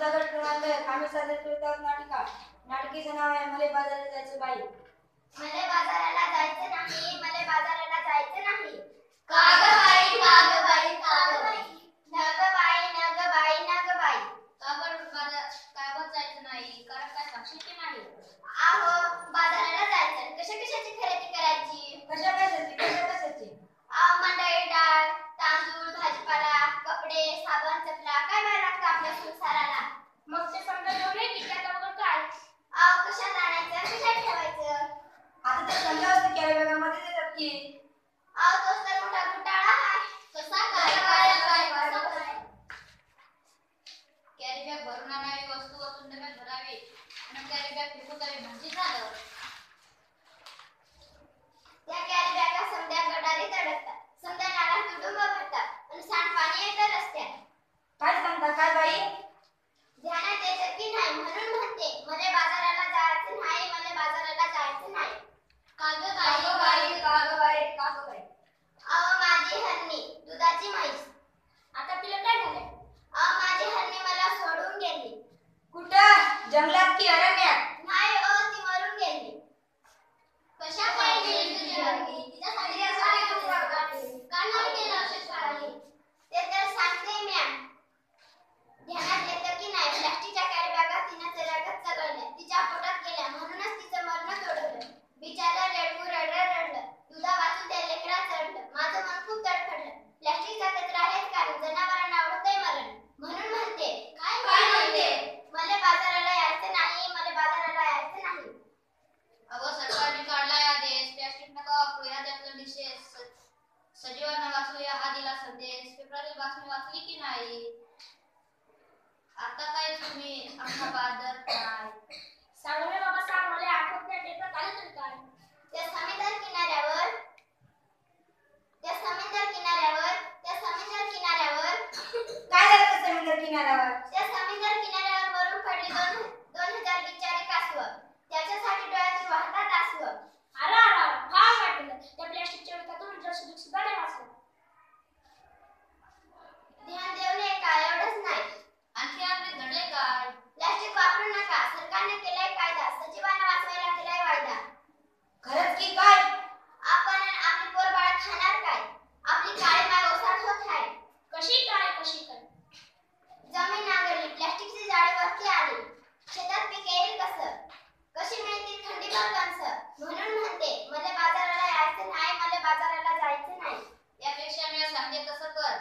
आमचा गट क्रमांक आहे आम्ही सादर करतो नाटिका. नाटकीचं नाव आहे मले बाजारात जायचं बाई. त्या कॅरी बॅगा समद्या गडारीत अडकतात समद्या नाला तुटुंब भरतात आणि सांडपाणी येतं रस्त्यात. काय सांगता काय बाई? सजीवांना वाचूया हा दिला संदेश. फेब्रुवारी बातमी वाचली की नाही? आता काय तुम्ही? अहमदाबाद माणसं म्हणून म्हणते मला बाजाराला यायचं नाही मला बाजाराला जायचं नाही. त्यापेक्षा मी सांगते तसं कर.